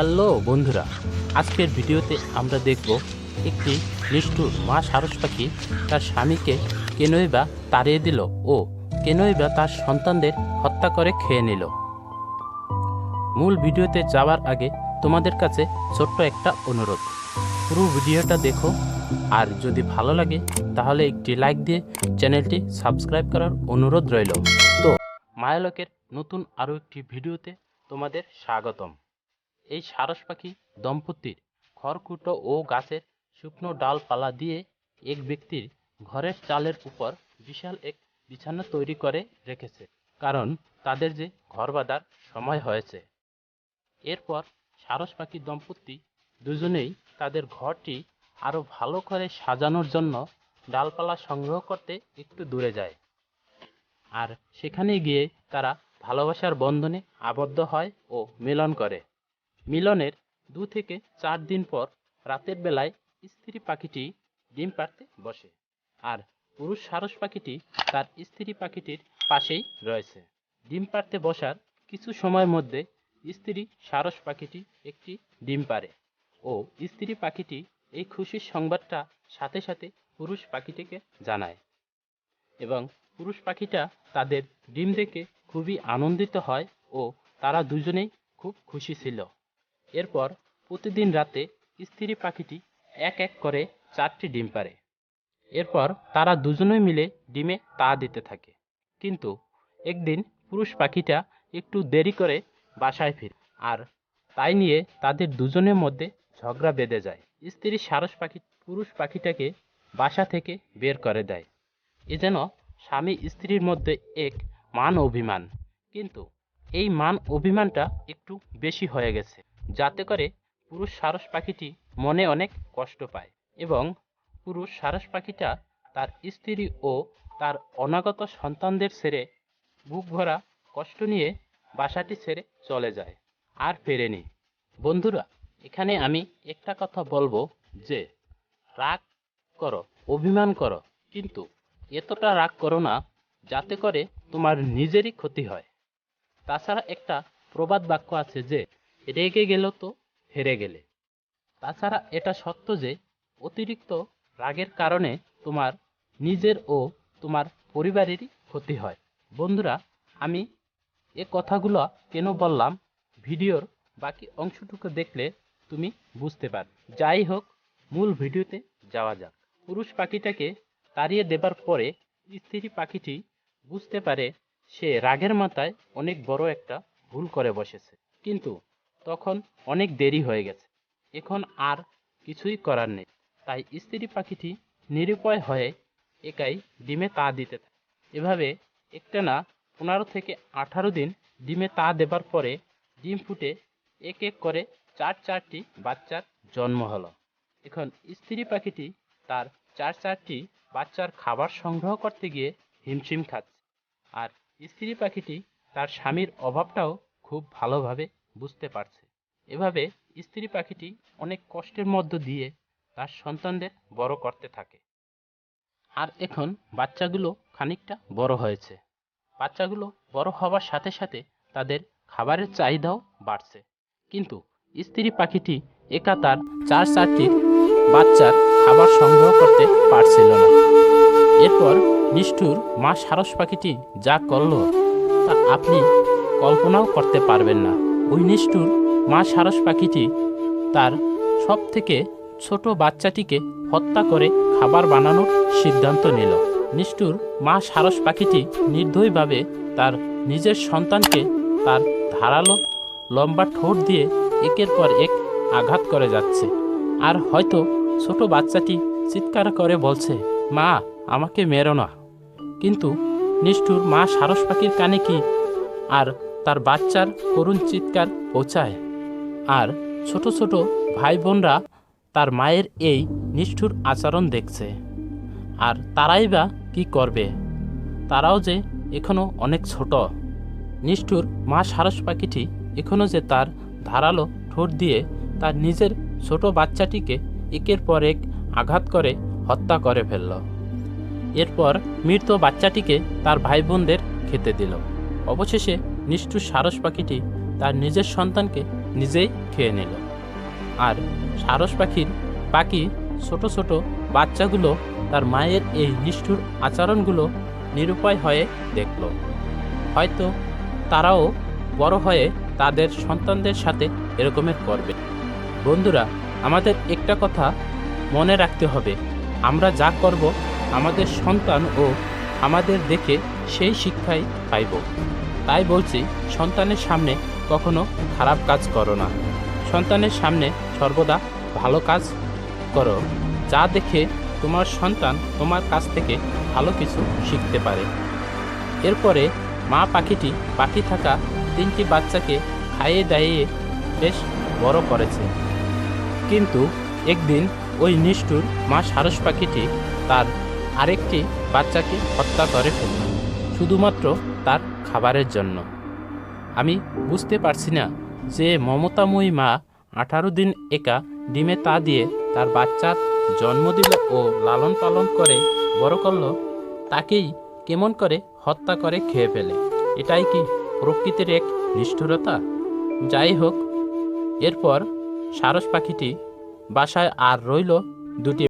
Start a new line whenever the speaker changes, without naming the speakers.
Hello বন্ধুরা, আজকের ভিডিওতে আমরা দেখব একটি নিষ্ঠুর মা সারস পাখি তার স্বামীকে কেনই বা তাড়িয়ে দিল ও কেনই বা তার সন্তানদের হত্যা করে খেয়ে নিল। মূল ভিডিওতে যাওয়ার আগে তোমাদের কাছে ছোট্ট একটা অনুরোধ। পুরো ভিডিওটা দেখো, আর যদি ভালো লাগে তাহলে একটি লাইক দিয়ে চ্যানেলটি সাবস্ক্রাইব করার অনুরোধ রইল। তো, মায়ালকের নতুন আরও একটি ভিডিওতে তোমাদের স্বাগতম। এই সারস পাখি দম্পতির খড়কুটো ও গাছের শুকনো ডালপালা দিয়ে এক ব্যক্তির ঘরের চালের উপর বিশাল এক বিছানা তৈরি করে রেখেছে, কারণ তাদের যে ঘর বাঁধার সময় হয়েছে। এরপর সারস পাখি দম্পতি দুজনেই তাদের ঘরটি আরও ভালো করে সাজানোর জন্য ডালপালা সংগ্রহ করতে একটু দূরে যায়। আর সেখানে গিয়ে তারা ভালোবাসার বন্ধনে আবদ্ধ হয় ও মিলন করে। মিলনের দু থেকে চার দিন পর রাতের বেলায় স্ত্রী পাখিটি ডিম পাড়তে বসে আর পুরুষ সারস পাখিটি তার স্ত্রী পাখিটির পাশেই রয়েছে। ডিম পাড়তে বসার কিছু সময়ের মধ্যে স্ত্রী সারস পাখিটি একটি ডিম পাড়ে ও স্ত্রী পাখিটি এই খুশির সংবাদটা সাথে সাথে পুরুষ পাখিটিকে জানায় এবং পুরুষ পাখিটা তাদের ডিম দেখে খুবই আনন্দিত হয় ও তারা দুজনেই খুব খুশি ছিল। এরপর প্রতিদিন রাতে স্ত্রী পাখিটি এক এক করে চারটি ডিম পারে এরপর তারা দুজনেই মিলে ডিমে তা দিতে থাকে। কিন্তু একদিন পুরুষ পাখিটা একটু দেরি করে বাসায় ফিরে আর তাই নিয়ে তাদের দুজনের মধ্যে ঝগড়া বেঁধে যায়। স্ত্রী সারস পাখি পুরুষ পাখিটাকে বাসা থেকে বের করে দেয়। এ যেন স্বামী স্ত্রীর মধ্যে এক মান অভিমান। কিন্তু এই মান অভিমানটা একটু বেশি হয়ে গেছে। যাতে করে পুরুষ সারস পাখিটি মনে অনেক কষ্ট পায় এবং পুরুষ সারস পাখিটা তার স্ত্রী ও তার অনাগত সন্তানদের ছেড়ে বুক ভরা কষ্ট নিয়ে বাসাটি ছেড়ে চলে যায়, আর ফেরেনি। বন্ধুরা, এখানে আমি একটা কথা বলব যে, রাগ করো, অভিমান করো, কিন্তু এতটা রাগ করো না যাতে করে তোমার নিজেরই ক্ষতি হয়। তাছাড়া একটা প্রবাদ বাক্য আছে যে রেগে গেল তো হেরে গেলে। তাছাড়া এটা সত্য যে, অতিরিক্ত রাগের কারণে তোমার নিজের ও তোমার পরিবারেরই ক্ষতি হয়। বন্ধুরা, আমি এ কথাগুলো কেন বললাম? ভিডিওর বাকি অংশটুকু দেখলে তুমি বুঝতে পারবে। যাই হোক, মূল ভিডিওতে যাওয়া যাক। পুরুষ পাখিটাকে তাড়িয়ে দেবার পরে স্ত্রী পাখিটি বুঝতে পারে সে রাগের মাথায় অনেক বড় একটা ভুল করে বসেছে। কিন্তু তখন অনেক দেরি হয়ে গেছে। এখন আর কিছুই করার নেই। তাই স্ত্রী পাখিটি নিরুপায় হয়ে একাই ডিমে তা দিতে থাকে। এভাবে একটা না পনেরো থেকে আঠারো দিন ডিমে তা দেবার পরে ডিম ফুটে এক এক করে চার চারটি বাচ্চার জন্ম হলো। এখন স্ত্রী পাখিটি তার চার চারটি বাচ্চার খাবার সংগ্রহ করতে গিয়ে হিমশিম খাচ্ছে। আর স্ত্রী পাখিটি তার স্বামীর অভাবটাও খুব ভালোভাবে বুঝতে পারছে। এভাবে স্ত্রী পাখিটি অনেক কষ্টের মধ্য দিয়ে তার সন্তানদের বড় করতে থাকে। আর এখন বাচ্চাগুলো খানিকটা বড় হয়েছে। বাচ্চাগুলো বড় হওয়ার সাথে সাথে তাদের খাবারের চাহিদাও বাড়ছে। কিন্তু স্ত্রী পাখিটি একা তার চার চারটি বাচ্চার খাবার সংগ্রহ করতে পারছিল না। এরপর নিষ্ঠুর মা সারস পাখিটি যা করল তা আপনি কল্পনাও করতে পারবেন না। ওই নিষ্ঠুর মা সারস পাখিটি তার সব থেকে ছোট বাচ্চাটিকে হত্যা করে খাবার বানানোর সিদ্ধান্ত নিল। নিষ্ঠুর মা সারস পাখিটি নির্দয়ভাবে তার নিজের সন্তানকে তার ধারালো লম্বা ঠোঁট দিয়ে একের পর এক আঘাত করে যাচ্ছে। আর হয়তো ছোট বাচ্চাটি চিৎকার করে বলছে, মা, আমাকে মেরো না। কিন্তু নিষ্ঠুর মা সারস পাখির কানে কি আর তার বাচ্চার করুণ চিৎকার পৌঁছায়। আর ছোট ছোট ভাই বোনরা তার মায়ের এই নিষ্ঠুর আচরণ দেখছে। আর তারাই বা কি করবে? তারাও যে এখনও অনেক ছোট। নিষ্ঠুর মা সারস পাখিটি এখনও যে তার ধারালো ঠোঁট দিয়ে তার নিজের ছোট বাচ্চাটিকে একের পর এক আঘাত করে হত্যা করে ফেলল। এরপর মৃত বাচ্চাটিকে তার ভাই বোনদের খেতে দিল। অবশেষে নিষ্ঠুর সারস পাখিটি তার নিজের সন্তানকে নিজেই খেয়ে নিল। আর সারস পাখির পাখি ছোট ছোট বাচ্চাগুলো তার মায়ের এই নিষ্ঠুর আচরণগুলো নিরুপায় হয়ে দেখল। হয়তো তারাও বড় হয়ে তাদের সন্তানদের সাথে এরকমের করবে। বন্ধুরা, আমাদের একটা কথা মনে রাখতে হবে। আমরা যা করব, আমাদের সন্তান ও আমাদের দেখে সেই শিক্ষাই পাইব। তাই বলছি, সন্তানের সামনে কখনো খারাপ কাজ করো না। সন্তানের সামনে সর্বদা ভালো কাজ করো। যা দেখে তোমার সন্তান তোমার কাছ থেকে ভালো কিছু শিখতে পারে। এরপরে মা পাখিটি বাকি থাকা তিনটি বাচ্চাকে খাইয়ে দাইয়ে বেশ বড় করেছে। কিন্তু একদিন ওই নিষ্ঠুর মা সারস পাখিটি তার আরেকটি বাচ্চাকে হত্যা করে ফেলল। শুধুমাত্র তার খাবারের জন্য। আমি বুঝতে পারছি না যে মমতাময়ী মা আঠারো দিন একা ডিমে তা দিয়ে তার বাচ্চার জন্ম দিল ও লালন পালন করে বড় করল, তাকেই কেমন করে হত্যা করে খেয়ে ফেলে। এটাই কি প্রকৃতির এক নিষ্ঠুরতা? যাই হোক, এরপর সারস পাখিটি বাসায় আর রইল দুটি